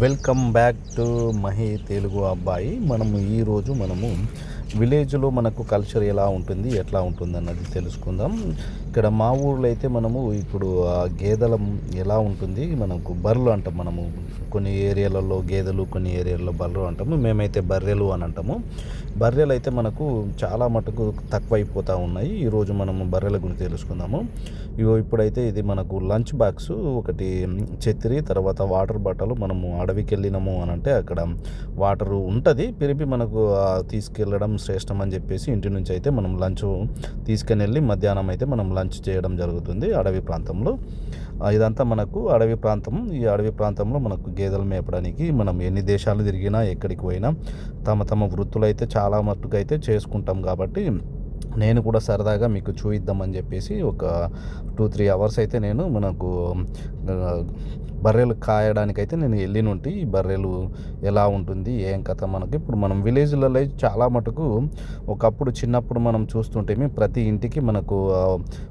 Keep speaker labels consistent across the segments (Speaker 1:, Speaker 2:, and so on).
Speaker 1: Welcome back to Mahi Telugu అబ్బాయి. మనము ఈరోజు మనము విలేజ్లో మనకు కల్చర్ ఎలా ఉంటుంది ఎట్లా ఉంటుంది అన్నది తెలుసుకుందాం. ఇక్కడ మా ఊర్లో అయితే మనము ఇప్పుడు ఆ గేదెల ఎలా ఉంటుంది మనకు బర్రెలు అంటాం మనము. కొన్ని ఏరియాలలో గేదెలు కొన్ని ఏరియాలలో బర్రెలు అంటాము. మేమైతే బర్రెలు అని అంటాము. బర్రెలు అయితే మనకు చాలా మటుకు తక్కువైపోతూ ఉన్నాయి. ఈరోజు మనము బర్రెల గురించి తెలుసుకుందాము. ఇగో ఇప్పుడైతే ఇది మనకు లంచ్ బాక్స్ ఒకటి చెత్తిరి తర్వాత వాటర్ బాటలు మనము అడవికి వెళ్ళినాము అని అంటే అక్కడ వాటర్ ఉంటుంది. పిలిపి మనకు తీసుకెళ్ళడం శ్రేష్టం అని చెప్పేసి ఇంటి నుంచి అయితే మనం లంచ్ తీసుకుని వెళ్ళి మధ్యాహ్నం అయితే మనం లంచ్ చేయడం జరుగుతుంది అడవి ప్రాంతంలో. ఇదంతా మనకు అడవి ప్రాంతం. ఈ అడవి ప్రాంతంలో మనకు గేదెలు మేపడానికి మనం ఎన్ని దేశాలు తిరిగినా ఎక్కడికి పోయినా తమ తమ వృత్తులు అయితే చాలా మట్టుకు అయితే చేసుకుంటాం కాబట్టి నేను కూడా సరదాగా మీకు చూయిద్దామని చెప్పేసి ఒక టూ త్రీ అవర్స్ అయితే నేను మనకు బర్రెలు కాయడానికైతే నేను వెళ్ళినుంటి. ఈ బర్రెలు ఎలా ఉంటుంది? ఏం కథ? మనకి ఇప్పుడు మనం విలేజ్లలో చాలా మటుకు ఒకప్పుడు చిన్నప్పుడు మనం చూస్తుంటే ప్రతి ఇంటికి మనకు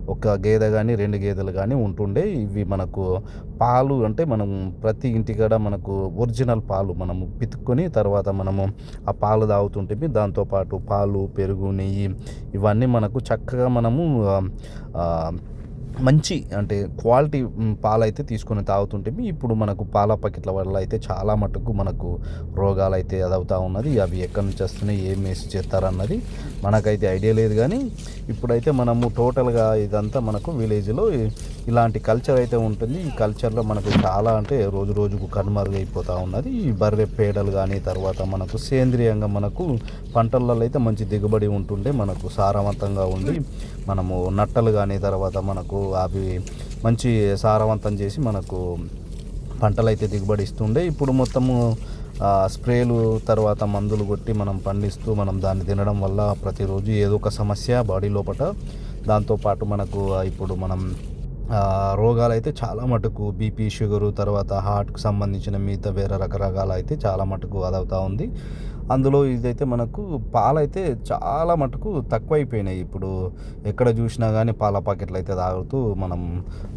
Speaker 1: ఒక గేదె కానీ రెండు గేదెలు కానీ ఉంటుండే. ఇవి మనకు పాలు అంటే మనం ప్రతి ఇంటికాడ మనకు ఒరిజినల్ పాలు మనము పితుక్కొని తర్వాత మనము ఆ పాలు తాగుతుంటే దాంతోపాటు పాలు పెరుగు నెయ్యి ఇవన్నీ మనకు చక్కగా మనము మంచి అంటే క్వాలిటీ పాలైతే తీసుకొని తాగుతుంటే ఇప్పుడు మనకు పాల ప్యాకెట్ల వల్ల అయితే చాలా మటుకు మనకు రోగాలు అయితే అదవుతూ ఉన్నది. అవి ఎక్కడి నుంచి వస్తున్నాయి ఏం వేసి చేస్తారన్నది మనకైతే ఐడియా లేదు కానీ ఇప్పుడైతే మనము టోటల్గా ఇదంతా మనకు విలేజ్లో ఇలాంటి కల్చర్ అయితే ఉంటుంది. ఈ కల్చర్లో మనకు చాలా అంటే రోజు రోజుకు కనుమరుగైపోతూ ఉన్నది. ఈ బర్రె పేడలు కానీ తర్వాత మనకు సేంద్రియంగా మనకు పంటలలో అయితే మంచి దిగుబడి ఉంటుండే మనకు సారవంతంగా ఉండి మనము నట్టలు కానీ తర్వాత మనకు అవి మంచి సారవంతం చేసి మనకు పంటలు అయితే దిగుబడి ఇస్తుండే. ఇప్పుడు మొత్తము స్ప్రేలు తర్వాత మందులు కొట్టి మనం పండిస్తూ మనం దాన్ని తినడం వల్ల ప్రతిరోజు ఏదో ఒక సమస్య బాడీ లోపల దాంతోపాటు మనకు ఇప్పుడు మనం రోగాలు అయితే చాలా మటుకు బీపీ షుగరు తర్వాత హార్ట్కు సంబంధించిన మిగతా వేరే రకరకాల అయితే చాలా మటుకు అదవుతూ ఉంది. అందులో ఇదైతే మనకు పాలైతే చాలా మటుకు తక్కువైపోయినాయి. ఇప్పుడు ఎక్కడ చూసినా కానీ పాల ప్యాకెట్లు అయితే తాగుతూ మనం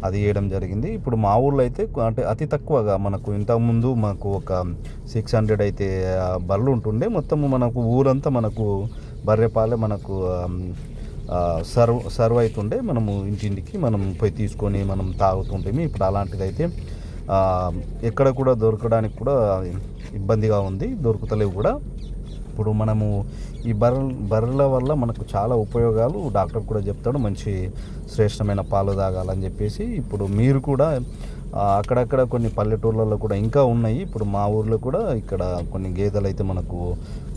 Speaker 1: అది వేయడం జరిగింది. ఇప్పుడు మా ఊర్లో అయితే అంటే అతి తక్కువగా మనకు ఇంతకుముందు మనకు ఒక సిక్స్ హండ్రెడ్ అయితే బర్రెలు ఉంటుండే మొత్తము మనకు ఊరంతా మనకు బర్రె పాలే మనకు సర్వ్ సర్వ్ అవుతుండే మనము ఇంటింటికి మనం పోయి తీసుకొని మనం తాగుతుంటేమి ఇప్పుడు అలాంటిది అయితే ఎక్కడ కూడా దొరకడానికి కూడా ఇబ్బందిగా ఉంది దొరుకుతలేవు కూడా. ఇప్పుడు మనము ఈ బర్రె బర్రెల వల్ల మనకు చాలా ఉపయోగాలు డాక్టర్ కూడా చెప్తాడు మంచి శ్రేష్టమైన పాలు తాగాలని చెప్పేసి. ఇప్పుడు మీరు కూడా అక్కడక్కడ కొన్ని పల్లెటూర్లలో కూడా ఇంకా ఉన్నాయి. ఇప్పుడు మా ఊర్లో కూడా ఇక్కడ కొన్ని గేదెలు అయితే మనకు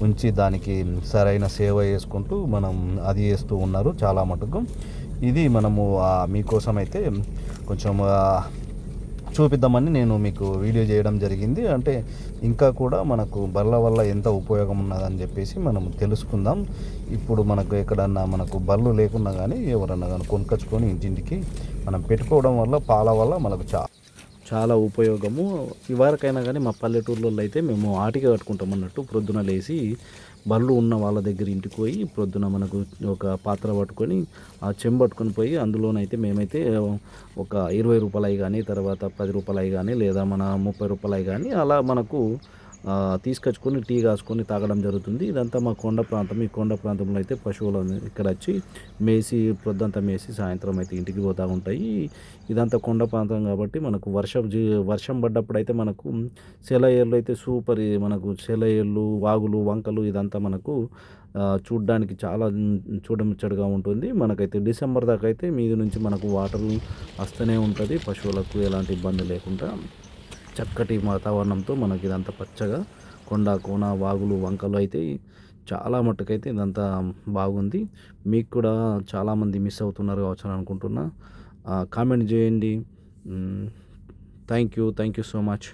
Speaker 1: ఉంచి దానికి సరైన సేవ చేసుకుంటూ మనం అది చేస్తూ ఉన్నారు చాలా మటుకు. ఇది మనము మీకోసం అయితే కొంచెం చూపిద్దామని నేను మీకు వీడియో చేయడం జరిగింది. అంటే ఇంకా కూడా మనకు బర్రెల వల్ల ఎంత ఉపయోగం ఉన్నదని చెప్పేసి మనం తెలుసుకుందాం. ఇప్పుడు మనకు ఎక్కడన్నా మనకు బర్లు లేకున్నా కానీ ఎవరన్నా కానీ కొనుకొచ్చుకొని ఇంటింటికి మనం పెట్టుకోవడం వల్ల పాల వల్ల మనకు చా చాలా ఉపయోగము. ఇవరకైనా కానీ మా పల్లెటూర్లలో అయితే మేము ఆటికి కట్టుకుంటాం అన్నట్టు ప్రొద్దున లేచి బళ్ళు ఉన్న వాళ్ళ దగ్గర ఇంటికి పోయి ప్రొద్దున మనకు ఒక పాత్ర పట్టుకొని ఆ చెంబు పట్టుకొని పోయి అందులోనైతే మేమైతే ఒక ఇరవై రూపాయలు కానీ తర్వాత పది రూపాయలు కానీ లేదా మన ముప్పై రూపాయలు కానీ అలా మనకు తీసుకొచ్చుకొని టీ కాసుకొని తాగడం జరుగుతుంది. ఇదంతా మా కొండ ప్రాంతం. ఈ కొండ ప్రాంతంలో అయితే పశువులు ఇక్కడ వచ్చి మేసి ప్రొద్దంతా మేసి సాయంత్రం అయితే ఇంటికి పోతూ ఉంటాయి. ఇదంతా కొండ ప్రాంతం కాబట్టి మనకు వర్షం వర్షం పడ్డప్పుడు అయితే మనకు సెలయేళ్ళు అయితే సూపర్ మనకు సెలయేళ్ళు వాగులు వంకలు ఇదంతా మనకు చూడడానికి చాలా చూడముచ్చటగా ఉంటుంది. మనకైతే డిసెంబర్ దాకా అయితే మీది నుంచి మనకు వాటర్ వస్తూనే ఉంటుంది. పశువులకు ఎలాంటి ఇబ్బంది లేకుండా. చక్కటి వాతావరణంతో మనకి ఇదంతా పచ్చగా కొండ కోన వాగులు వంకలు అయితే చాలా మట్టుకైతే ఇదంతా బాగుంది. మీకు కూడా చాలామంది మిస్ అవుతున్నారు కావచ్చు అని అనుకుంటున్నా. కామెంట్ చేయండి. Thank you. Thank you so much.